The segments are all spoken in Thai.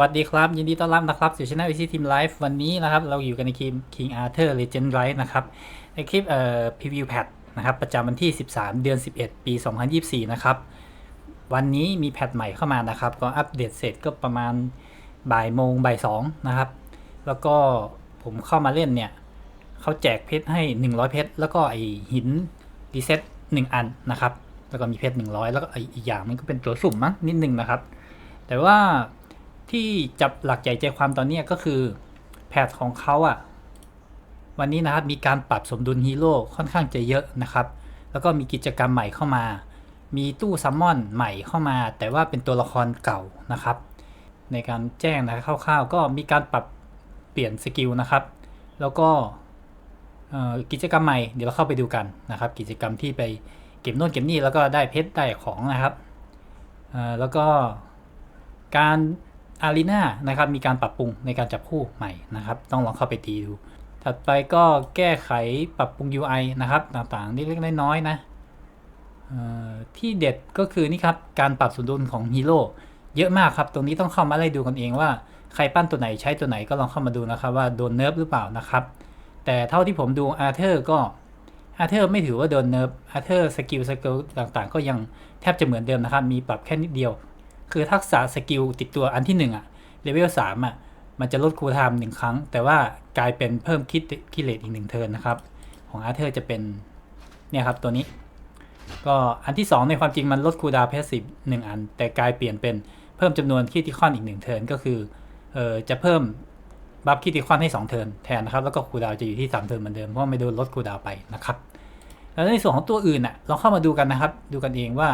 วัสดีครับ ยินดีต้อนรับนะครับสู่ช่องวิซีทีมไลฟ์วันนี้นะครับ เราอยู่กันในคลิป King Arthur Legend Rise นะครับในคลิปเอ่อ preview patch นะครับประจำวันที่ 13 เดือน 11 ปี 2024 นะครับ วันนี้มีแพทใหม่เข้ามานะครับ ก็อัปเดตเสร็จก็ประมาณบ่ายโมงบ่ายสองนะครับ แล้วก็ผมเข้ามาเล่นเนี่ยเขาแจกเพชรให้ 100 เพชรแล้วก็ไอหินรีเซ็ต1อันนะครับ แล้วก็มีเพชร100 แล้วก็ไออีกอย่างมันก็เป็นตัวสุ่มมั้งนิดนึงนะครับ แต่ว่า ที่จับหลักใจใจความตอนนี้ก็คือแพทของเขาอะวันนี้นะครับมีการปรับสมดุลฮีโร่ค่อนข้างจะเยอะนะครับ แล้วก็มีกิจกรรมใหม่เข้ามา มีตู้ซัมมอนใหม่เข้ามา แต่ว่าเป็นตัวละครเก่านะครับ ในการแจ้งนะคร่าวๆ ก็มีการปรับเปลี่ยนสกิลนะครับ แล้วก็กิจกรรมใหม่เดี๋ยวเราเข้าไปดูกันนะครับ กิจกรรมที่ไปเก็บโน่นเก็บนี่แล้วก็ได้เพชรได้ของนะครับแล้วก็การ อารีนานะครับมีการปรับปรุงในการจับคู่ใหม่นะครับ ต้องลองเข้าไปตีดู ถัดไปก็แก้ไขปรับปรุง UI นะครับ ต่างๆเล็กๆน้อยๆนะที่เด็ดก็คือนี่ครับ การปรับสมดุลของฮีโร่เยอะมากครับ ตรงนี้ต้องเข้ามาไล่ดูกันเองว่าใครปั้นตัวไหนใช้ตัวไหนก็ลองเข้ามาดูนะครับ ว่าโดนเนิร์ฟหรือเปล่านะครับ แต่เท่าที่ผมดูอาร์เธอร์ก็อาร์เธอร์ไม่ถือว่าโดนเนิร์ฟอาร์เธอร์สกิลสกิลต่างๆ ก็ยังแทบจะเหมือนเดิมนะครับ มีปรับแค่นิดเดียว คือทักษะสกิลติดตัวอันที่หนึ่งอะเลเวลสามอะมันจะลดคูลไทม์หนึ่งครั้ง แต่ว่ากลายเป็นเพิ่มคิดคิเลตอีกหนึ่งเทินนะครับ ของอาร์เธอร์จะเป็น เนี่ยครับตัวนี้ ก็อันที่ 2 ในความจริงมันลดคูลดาวเพสซีฟหนึ่งอัน แต่กลายเปลี่ยนเป็นเพิ่มจำนวนคิติคอนอีกหนึ่งเทินก็คือเออจะเพิ่มบัฟคิติคอนให้ 2 เทินแทนนะครับ แล้วก็คูลดาวจะอยู่ที่ 3 เทินเหมือนเดิมเพราะไม่โดนลดคูลดาวไปนะครับแล้วในส่วนของตัวอื่นอะเราเข้ามาดูกันนะครับ ดูกันเองว่า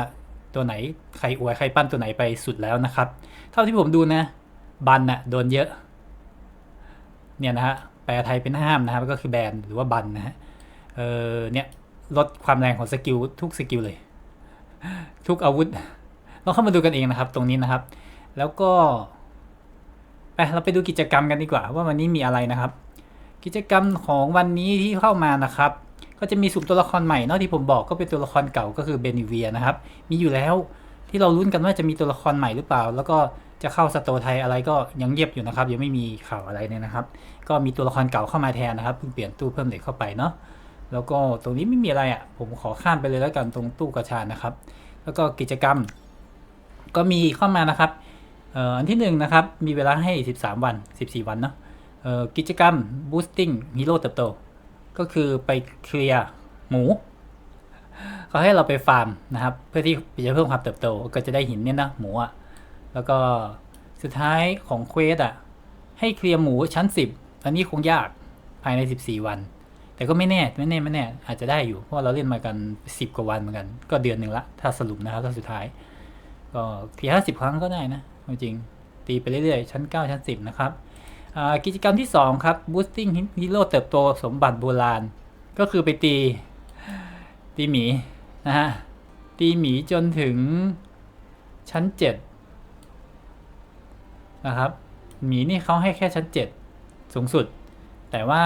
ตัวไหนใครอวยใครปั้นตัวไหนไปสุดแล้วนะครับ เท่าที่ผมดูนะ บันน่ะโดนเยอะ เนี่ยนะฮะแปลไทยเป็นห้ามนะครับก็คือแบนหรือว่าบันนะฮะเออเนี่ยลดความแรงของสกิลทุกสกิลเลย ทุกอาวุธเราเข้ามาดูกันเองนะครับ ตรงนี้นะครับ แล้วก็ไปเราไปดูกิจกรรมกันดีกว่า ว่าวันนี้มีอะไรนะครับ กิจกรรมของวันนี้ที่เข้ามานะครับ ก็จะมีสุ่มตัวละครใหม่เนาะที่ผมบอกก็เป็นตัวละครเก่าก็คือเบนิเวียนะครับ มีอยู่แล้วที่เราลุ้นกันว่าจะมีตัวละครใหม่หรือเปล่า แล้วก็จะเข้าสโตไทยอะไรก็ยังเงียบอยู่นะครับ ยังไม่มีข่าวอะไรเนี่ยนะครับ ก็มีตัวละครเก่าเข้ามาแทนนะครับเพิ่งเปลี่ยนตู้เพิ่มเด็กเข้าไปเนาะแล้วก็ตรงนี้ไม่มีอะไรอะ่ะผมขอข้ามไปเลยแล้วกันตรงตู้กระชานะครับ แล้วก็กิจกรรม ก็มีเข้ามานะครับอันที่หนึ่งนะครับมีเวลาให้ 13 วัน 14 วันเนาะกิจกรรม boosting hero เติบโต ก็คือไปเคลียร์หมูเขาให้เราไปฟาร์มนะครับ เพื่อที่จะเพิ่มความเติบโตก็จะได้หินเนี่ยนะหมูอะแล้วก็สุดท้ายของเควสอะให้เคลียร์หมูชั้น 10 อันนี้คงยากภายใน 14 วัน แต่ก็ไม่แน่ไม่แน่ไม่แน่ อาจจะได้อยู่เพราะเราเล่นมากัน 10 กว่าวันเหมือนกัน ก็เดือนหนึ่งละถ้าสรุปนะครับถ้าสุดท้าย ก็เคลียร์50ครั้งก็ได้นะจริงตีไปเรื่อยๆชั้น 9 ชั้น 10 นะครับ กิจกรรมที่ 2 ครับ boosting hero เติบโตสมบัติโบราณ ก็คือไปตี ตีหมี นะฮะ ตีหมีจนถึงชั้น 7 นะครับ หมีนี่เขาให้แค่ชั้น 7 สูงสุด แต่ว่า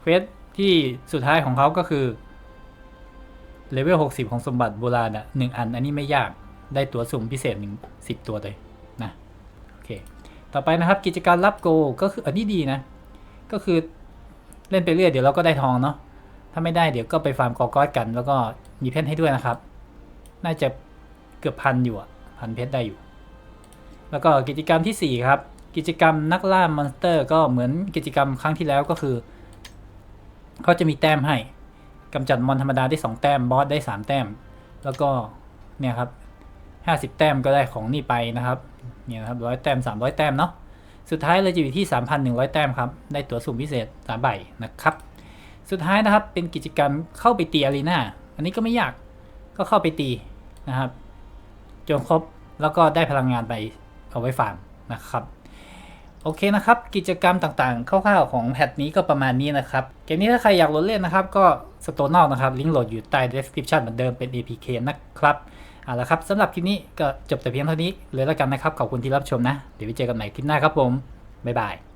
เควสที่สุดท้ายของเขาก็คือเลเวล 60 ของสมบัติโบราณอะหนึ่งอัน อันนี้ไม่ยาก ได้ตัวสุ่มพิเศษหนึ่งสิบตัวเลยนะ โอเค ต่อไปนะครับกิจการรับโกก็คืออันนี้ดีนะ ก็คือเล่นไปเรื่อยเดี๋ยวเราก็ได้ทองเนาะถ้าไม่ได้เดี๋ยวก็ไปฟาร์มกอกอสกัน แล้วก็มีเพชรให้ด้วยนะครับ น่าจะเกือบพันอยู่อะพันเพชรได้อยู่ แล้วก็กิจกรรมที่ 4 ครับ กิจกรรมนักล่ามอนสเตอร์ ก็เหมือนกิจกรรมครั้งที่แล้วก็คือเขาจะมีแต้มให้กำจัดมอนธรรมดาได้ 2 แต้มบอสได้ 3 แต้ม แล้วก็เนี่ยครับ50 แต้มก็ได้ของนี่ไปนะครับ เนี่ยนะครับร้อยแต้ม300แต้มเนาะสุดท้ายเราจะอยู่ที่ 3,100 แต้มครับ ได้ตั๋วสุ่มพิเศษ3ใบนะครับ สุดท้ายนะครับเป็นกิจกรรมเข้าไปตีอารีนาอันนี้ก็ไม่ยากก็เข้าไปตีนะครับจนครบแล้วก็ได้พลังงานไปเอาไว้ฟาร์มนะครับโอเคนะครับ กิจกรรมต่างๆ คร่าวๆของแพทนี้ก็ประมาณนี้นะครับเกมนี้ถ้าใครอยากโหลดเล่นนะครับ ก็สโตนอกนะครับ ลิงก์โหลดอยู่ใต้ description เหมือนเดิมเป็น APK นะครับ เอาละครับสำหรับคลิปนี้ก็จบแต่เพียงเท่านี้เลยแล้วกันนะครับ ขอบคุณที่รับชมนะ เดี๋ยวไปเจอกันใหม่คลิปหน้าครับผม บ๊ายบาย